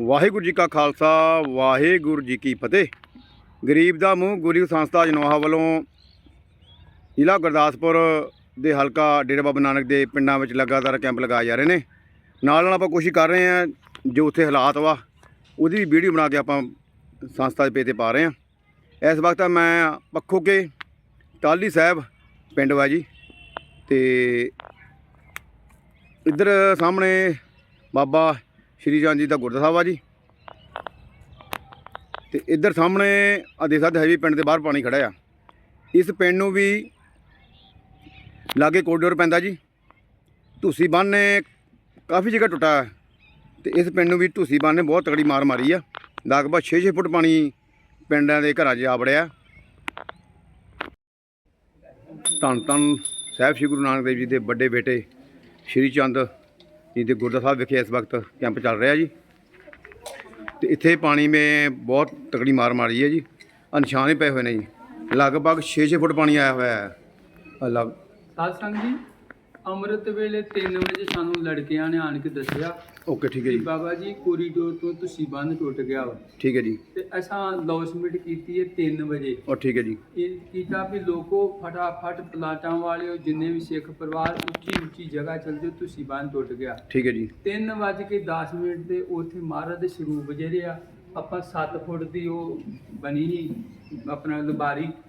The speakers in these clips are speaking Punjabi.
ਵਾਹਿਗੁਰੂ ਜੀ ਕਾ ਖਾਲਸਾ, ਵਾਹਿਗੁਰੂ ਜੀ ਕੀ ਫਤਿਹ। ਗਰੀਬ ਦਾ ਮੂੰਹ ਗੁਰੂ ਸੰਸਥਾ ਜਨੋਹਾ ਵੱਲੋਂ ਜ਼ਿਲ੍ਹਾ ਗੁਰਦਾਸਪੁਰ ਦੇ ਹਲਕਾ ਡੇਰਾ ਬਾਬਾ ਨਾਨਕ ਦੇ ਪਿੰਡਾਂ ਵਿੱਚ ਲਗਾਤਾਰ ਕੈਂਪ ਲਗਾਏ ਜਾ ਰਹੇ ਨੇ। ਨਾਲ ਨਾਲ ਆਪਾਂ ਕੋਸ਼ਿਸ਼ ਕਰ ਰਹੇ ਹਾਂ ਜੋ ਉੱਥੇ ਹਾਲਾਤ ਵਾ, ਉਹਦੀ ਵੀ ਵੀਡੀਓ ਬਣਾ ਕੇ ਆਪਾਂ ਸੰਸਥਾ ਦੇ ਪੇਜ ਤੇ ਪਾ ਰਹੇ ਹਾਂ। ਇਸ ਵਕਤ ਮੈਂ ਪੱਖੋ ਕੇ ਟਾਲੀ ਸਾਹਿਬ ਪਿੰਡ ਵਾ ਜੀ ਤੇ ਇੱਧਰ ਸਾਹਮਣੇ ਬਾਬਾ ਸ਼੍ਰੀ ਚੰਦ ਜੀ ਦਾ ਗੁਰਦੁਆਰਾ ਸਾਹਿਬ ਆ ਜੀ। ਤੇ ਇੱਧਰ ਸਾਹਮਣੇ ਆ ਦੇਖ ਸਕਦੇ ਹੈਵੀ ਪਿੰਡ ਦੇ ਬਾਹਰ ਪਾਣੀ ਖੜਾ ਆ। ਇਸ ਪਿੰਡ ਨੂੰ ਵੀ ਲਾਗੇ ਕੋਰੀਡੋਰ ਪੈਂਦਾ ਜੀ। ਧੂਸੀ ਬੰਨ ਨੇ ਕਾਫੀ ਜਗ੍ਹਾ ਟੁੱਟਾ ਹੈ। ਤੇ ਇਸ ਪਿੰਡ ਨੂੰ ਵੀ ਧੂਸੀ ਬੰਨ੍ਹ ਨੇ ਬਹੁਤ ਤਗੜੀ ਮਾਰ ਮਾਰੀ ਆ। ਲਗਭਗ 6-6 ਫੁੱਟ ਪਾਣੀ ਪਿੰਡਾਂ ਦੇ ਘਰਾਂ 'ਚ ਆ ਵੜਿਆ। ਧੰਨ ਧੰਨ ਸਾਹਿਬ ਸ੍ਰੀ ਗੁਰੂ ਨਾਨਕ ਦੇਵ ਜੀ ਦੇ ਵੱਡੇ ਬੇਟੇ ਸ਼੍ਰੀ ਚੰਦ ਜੀ ਦੇ ਗੁਰਦੁਆਰਾ ਸਾਹਿਬ ਵਿਖੇ ਇਸ ਵਕਤ ਕੈਂਪ ਚੱਲ ਰਿਹਾ ਜੀ। ਤੇ ਇੱਥੇ ਪਾਣੀ ਮੇ ਬਹੁਤ ਤਕੜੀ ਮਾਰ ਮਾਰੀ ਹੈ ਜੀ। ਆਹ ਨਿਸ਼ਾਨ ਹੀ ਪਏ ਹੋਏ ਨੇ ਜੀ। ਲਗਭਗ 6-6 ਫੁੱਟ ਪਾਣੀ ਆਇਆ ਹੋਇਆ ਹੈ। ਅਲੱਗ ਸਤਸੰਗ ਜੀ। ਅੰਮ੍ਰਿਤ ਵੇਲੇ 3 ਵਜੇ ਸਾਨੂੰ ਲੜਕਿਆਂ ਨੇ ਆਣ ਕੇ ਦੱਸਿਆ ਓਕੇ ਠੀਕ ਹੈ ਕਿ ਜੀ। ਬਾਬਾ ਜੀ ਕੋਰੀਡੋਰ ਤੋਂ ਤੁਸੀਂ ਬੰਦ ਟੁੱਟ ਗਿਆ ਵਾ। ਠੀਕ ਹੈ ਜੀ। ਤੇ ਅਸਾਂ ਲੌਸਮੈਂਟ ਕੀਤੀ ਹੈ 3 ਵਜੇ। ਔਰ ਠੀਕ ਹੈ ਜੀ। ਇਹ ਕੀਤਾ ਵੀ ਲੋਕੋ ਫਟਾਫਟ ਪਲਾਟਾਂ ਵਾਲਿਓ ਜਿੰਨੇ ਵੀ ਸਿੱਖ ਪਰਿਵਾਰ ਉੱਚੀ ਉੱਚੀ ਜਗ੍ਹਾ ਚੱਲ ਜਾਓ ਤੁਸੀਂ ਬੰਦ ਟੁੱਟ ਗਿਆ। ਠੀਕ ਹੈ ਜੀ। 3 ਵਜ ਕੇ 10 ਮਿੰਟ ਦੇ ਉੱਥੇ ਮਹਾਰਾਜ ਦੇ ਸਰੂਪ ਜਿਹੜੇ ਆ ਆਪਾਂ 7 ਫੁੱਟ ਦੀ ਉਹ ਬਣੀ ਸੀ ਆਪਣਾ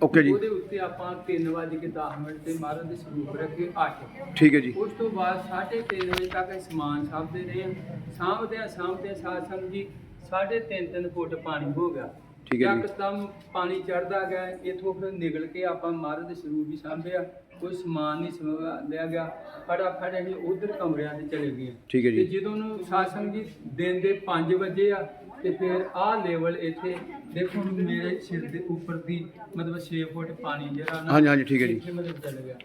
Okay ਜੀ। ਉਹਦੇ ਉੱਤੇ ਆਪਾਂ 3 ਵਜ ਕੇ 10 ਮਿੰਟ ਤੇ ਮਹਾਰਾਜ ਦੇ ਸਰੂਪ ਰੱਖੇ 8 ਠੀਕ ਹੈ ਜੀ। ਉਸ ਤੋਂ ਬਾਅਦ 3:30 ਵਜੇ ਤੱਕ ਇਹ ਸਮਾਨ ਸਾਂਭਦੇ ਰਹੇ ਸਾਂਭਦੇ ਆ ਸਾਂਭਦੇ ਸਾਧ ਸੰਗਤ ਜੀ 3.5 3 ਫੁੱਟ ਪਾਣੀ ਹੋ ਗਿਆ। ਠੀਕ ਹੈ ਜੀ। ਯਕਦਮ ਪਾਣੀ ਚੜਦਾ ਗਿਆ। ਇਥੋਂ ਫਿਰ ਨਿਕਲ ਕੇ ਆਪਾਂ ਮਹਾਰਾਜ ਦੇ ਸਰੂਪ ਵੀ ਸਾਂਭਿਆ। ਕੋਈ ਸਮਾਨ ਨਹੀਂ ਸਮਾ ਲਿਆ ਗਿਆ। ਫਟਾਫਟ ਅਸੀਂ ਉਧਰ ਕਮਰਿਆਂ ਤੇ ਚਲੇ ਗਏ ਠੀਕ ਹੈ ਤੇ ਜੀ ਜਦੋਂ ਨੂੰ ਸਾਸੰਗ ਜੀ ਦਿਨ ਦੇ 5 ਵਜੇ ਆ ਤੇ ਫਿਰ ਆਹ ਲੈਵਲ ਇੱਥੇ ਦੇਖੋ ਮੇਰੇ ਸਿਰ ਦੇ ਉੱਪਰ ਦੀ ਮਤਲਬ 6 ਫੁੱਟ ਪਾਣੀ ਜਿਹੜਾ ਨਾ ਹਾਂਜੀ ਹਾਂਜੀ ਠੀਕ ਹੈ ਜੀ ਇੱਥੇ ਮਤਲਬ ਚੱਲ ਗਿਆ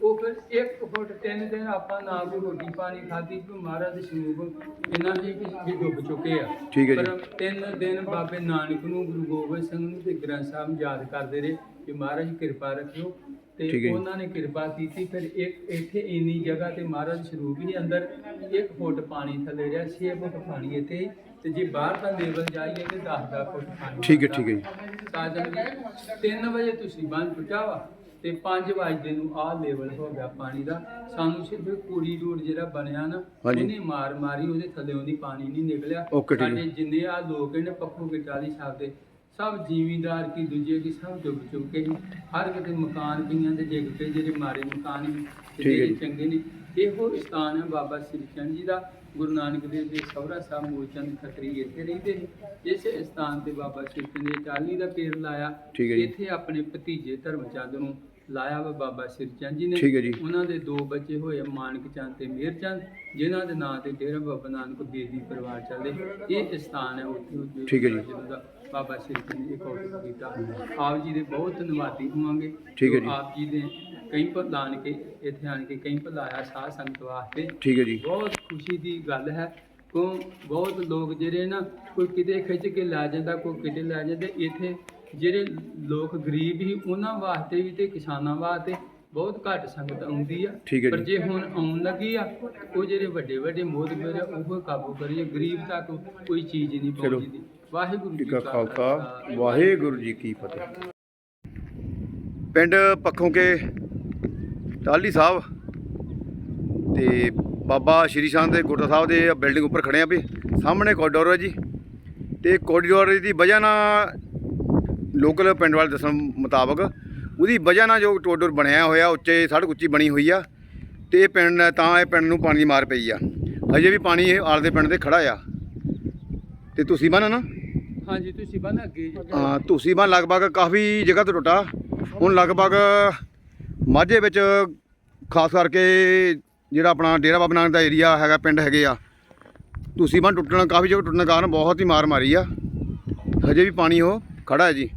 ਉਹ ਫਿਰ 1 ਫੁੱਟ ਤਿੰਨ ਦਿਨ ਆਪਾਂ ਨਾ ਕੋਈ ਰੋਟੀ ਪਾਣੀ ਖਾਧੀ ਕਿ ਮਹਾਰਾਜ ਦੇ ਸਰੂਪ ਇਹਨਾਂ ਦੇ ਵੀ ਡੁੱਬ ਚੁੱਕੇ ਆ ਠੀਕ ਹੈ ਜੀ। ਪਰ ਤਿੰਨ ਦਿਨ ਬਾਬੇ ਨਾਨਕ ਨੂੰ ਗੁਰੂ ਗੋਬਿੰਦ ਸਿੰਘ ਨੂੰ ਤੇ ਗ੍ਰੰਥ ਸਾਹਿਬ ਨੂੰ ਯਾਦ ਕਰਦੇ ਰਹੇ ਕਿ ਮਹਾਰਾਜ ਕਿਰਪਾ ਰੱਖਿਓ ਠੀਕ ਹੈ ਤੇ। ਉਹਨਾਂ ਨੇ ਕਿਰਪਾ ਕੀਤੀ ਫਿਰ ਇੱਕ ਇੱਥੇ ਇੰਨੀ ਜਗ੍ਹਾ ਤੇ ਮਹਾਰਾਜ ਸਰੂਪ ਹੀ ਅੰਦਰ 1 ਫੁੱਟ ਪਾਣੀ ਥੱਲੇ ਰਿਹਾ 6 ਫੁੱਟ ਪਾਣੀ ਇੱਥੇ ਤੇ ਜੇ ਬਾਹਰ ਦਾ ਲੈਵਲ ਜਾਈਏ ਤੇ 10 10 ਫੁੱਟ ਪਾਣੀ ਠੀਕ ਹੈ, ਠੀਕ ਹੈ ਜੀ। ਸਾਜਨ ਜੀ 3 ਵਜੇ ਤੁਸੀਂ ਬੰਦ ਟੁੱਟਾ ਵਾ ਤੇ 5 ਵਜੇ ਨੂੰ ਆਹ ਲੈਵਲ ਹੋ ਗਿਆ ਪਾਣੀ ਦਾ ਸਾਨੂੰ ਸਿਰਫ ਕੋਰੀਡੋਰ ਜਿਹੜਾ ਬਣਿਆ ਨਾ ਹਾਂਜੀ। ਉਹਨੇ ਮਾਰ ਮਾਰੀ ਉਹਦੇ ਥੱਲੇ ਉਹਦੀ ਪਾਣੀ ਨਹੀਂ ਨਿਕਲਿਆ ਓਕੇ, ਠੀਕ ਹੈ। ਸਾਡੇ ਜਿੰਨੇ ਆ ਲੋਕ ਨੇ ਪੱਖੋਂ ਗਿਟਾਲੀ ਸਾਹਿਬ ਦੇ ਸਭ ਜ਼ਿਮੀਂਦਾਰ ਕੀ ਦੂਜੇ ਕੀ ਸਭ ਡੁੱਬ ਚੁੱਕੇ ਨੇ ਹਰ ਕਿਤੇ ਮਕਾਨ ਕਈਆਂ ਦੇ ਡਿੱਗ ਪਏ ਜਿਹੜੇ ਮਾਰੇ ਮਕਾਨ ਨੇ ਤੇ ਠੀਕ ਹੈ ਜਿਹੜੇ ਜੀ। ਚੰਗੇ ਨੇ ਇਹੋ ਸਥਾਨ ਹੈ ਬਾਬਾ ਸ੍ਰੀ ਚੰਦ ਜੀ ਦਾ ਗੁਰੂ ਨਾਨਕ ਦੇਵ ਦੇ ਸਹੁਰਾ ਸਾਹਿਬ ਮੂਲਚੰਦ ਖੱਤਰੀ ਇੱਥੇ ਰਹਿੰਦੇ ਨੇ ਇਸੇ ਸਥਾਨ ਤੇ ਬਾਬਾ ਚੰਦ ਨੇ ਚਾਲੀ ਦਾ ਪੇੜ ਲਾਇਆ ਠੀਕ ਹੈ ਜੀ। ਇੱਥੇ ਆਪਣੇ ਭਤੀਜੇ ਧਰਮਚੰਦ ਨੂੰ ਲਾਇਆ ਵਾ ਬਾਬਾ ਸ੍ਰੀ ਚੰਦ ਜੀ ਨੇ ਠੀਕ ਹੈ ਜੀ। ਉਹਨਾਂ ਦੇ ਦੋ ਬੱਚੇ ਹੋਏ ਮਾਨਕ ਚੰਦ ਤੇ ਮੇਰ ਚੰਦ ਜਿਨ੍ਹਾਂ ਦੇ ਨਾਂ ਤੇ ਡੇਰਾ ਬਾਬਾ ਨਾਨਕ ਬੇਦੀ ਪਰਿਵਾਰ ਚੱਲਦੇ ਇਹ ਸਥਾਨ ਹੈ ਉੱਥੇ ਉੱਥੇ ਠੀਕ ਹੈ ਜੀ। ਜਿਹਨਾਂ ਦਾ ਬਾਬਾ ਜੀ ਕੀਤਾ ਆਪ ਜੀ ਦੇ ਬਹੁਤ ਧੰਨਵਾਦੀ ਹੋਵਾਂਗੇ ਠੀਕ ਹੈ ਜੋ ਜੀ। ਆਪ ਜੀ ਦੇ ਕਈ ਪ੍ਰਦਾਨ ਕੇ ਇੱਥੇ ਆਣ ਕੇ ਕਈ ਭਲਾਇਆ ਸਾਧ ਸੰਗਤ ਵਾਸਤੇ। ਠੀਕ ਹੈ ਜੀ। ਬਹੁਤ ਖੁਸ਼ੀ ਦੀ ਗੱਲ ਹੈ। ਕਿਉਂ ਬਹੁਤ ਲੋਕ ਜਿਹੜੇ ਨਾ ਕੋਈ ਕਿਤੇ ਖਿੱਚ ਕੇ ਲੈ ਜਾਂਦਾ ਕੋਈ ਕਿਤੇ ਲੈ ਜਾਂਦੇ ਇੱਥੇ ਜਿਹੜੇ ਲੋਕ ਗਰੀਬ ਹੀ ਉਹਨਾਂ ਵਾਸਤੇ ਵੀ ਤੇ ਕਿਸਾਨਾਂ ਵਾਸਤੇ ਬਹੁਤ ਘੱਟ ਸੰਗਤ ਆਉਂਦੀ ਆ। ਪਰ ਜੀ। ਹੁਣ ਆਉਣ ਲੱਗੀ ਆ ਉਹ ਜਿਹੜੇ ਵੱਡੇ ਵੱਡੇ ਮੋਦਬਰ ਆ ਉਹ ਕਾਬੂ ਕਰੀਏ। ਗਰੀਬ ਤੱਕ ਕੋਈ ਚੀਜ਼ ਨਹੀਂ। ਪਹੁੰਚਦੀ। ਵਾਹਿਗੁਰੂ ਜੀ ਕਾ ਕਾ ਖਾਲਸਾ। ਵਾਹਿਗੁਰੂ ਜੀ ਕੀ ਫਤਿਹ। ਪਿੰਡ ਪੱਖੋਂ ਕੇ ਟਾਲੀ ਸਾਹਿਬ ਤੇ ਬਾਬਾ ਸ਼੍ਰੀ ਸ਼ਾਨ ਦੇ ਗੁਰਦੁਆਰਾ ਸਾਹਿਬ ਦੇ ਬਿਲਡਿੰਗ ਉੱਪਰ ਖੜੇ ਆ ਵੀ। ਸਾਹਮਣੇ ਕੋਰੀਡੋਰ ਹੈ ਜੀ। ਤੇ ਕੋਰੀਡੋਰ ਦੀ ਵਜ੍ਹਾ ਨਾਲ ਲੋਕਲ ਪਿੰਡ ਵਾਲੇ ਦੱਸਣ ਮੁਤਾਬਕ ਉਹਦੀ ਵਜ੍ਹਾ ਨਾਲ ਜੋ ਕੋਰੀਡੋਰ ਬਣਿਆ ਹੋਇਆ ਉੱਚੇ ਸੜਕ ਉੱਚੀ ਬਣੀ ਹੋਈ ਆ ਤੇ ਇਹ ਪਿੰਡ ਤਾਂ ਇਹ ਪਿੰਡ ਨੂੰ ਪਾਣੀ ਦੀ ਮਾਰ ਪਈ ਆ। ਹਜੇ ਵੀ ਪਾਣੀ ਇਹ ਆਲੇ ਦੇ ਪਿੰਡ ਦੇ ਖੜਾ ਆ। ਤੇ ਤੁਸੀਂ ਬੰਨ ਨਾ। ਹਾਂਜੀ ਤੁਸੀਂ ਬੰਨ ਅੱਗੇ। ਹਾਂ ਤੁਸੀਂ ਬੰਨ ਲਗਭਗ ਕਾਫੀ ਜਗ੍ਹਾ ਤੋਂ ਟੁੱਟਾ। ਹੁਣ ਲਗਭਗ ਮਾਝੇ ਵਿੱਚ ਖਾਸ ਕਰਕੇ ਜਿਹੜਾ ਆਪਣਾ ਡੇਰਾ ਬਾਬਾ ਨਾਨਕ ਦਾ ਏਰੀਆ ਹੈਗਾ, ਪਿੰਡ ਹੈਗੇ ਆ, ਤੁਸੀਂ ਬੰਨ ਟੁੱਟਣ, ਕਾਫੀ ਜਗ੍ਹਾ ਟੁੱਟਣ ਕਾਰਨ ਬਹੁਤ ਹੀ ਮਾਰ ਮਾਰੀ ਆ। ਹਜੇ ਵੀ ਪਾਣੀ ਉਹ ਖੜਾ ਹੈ ਜੀ।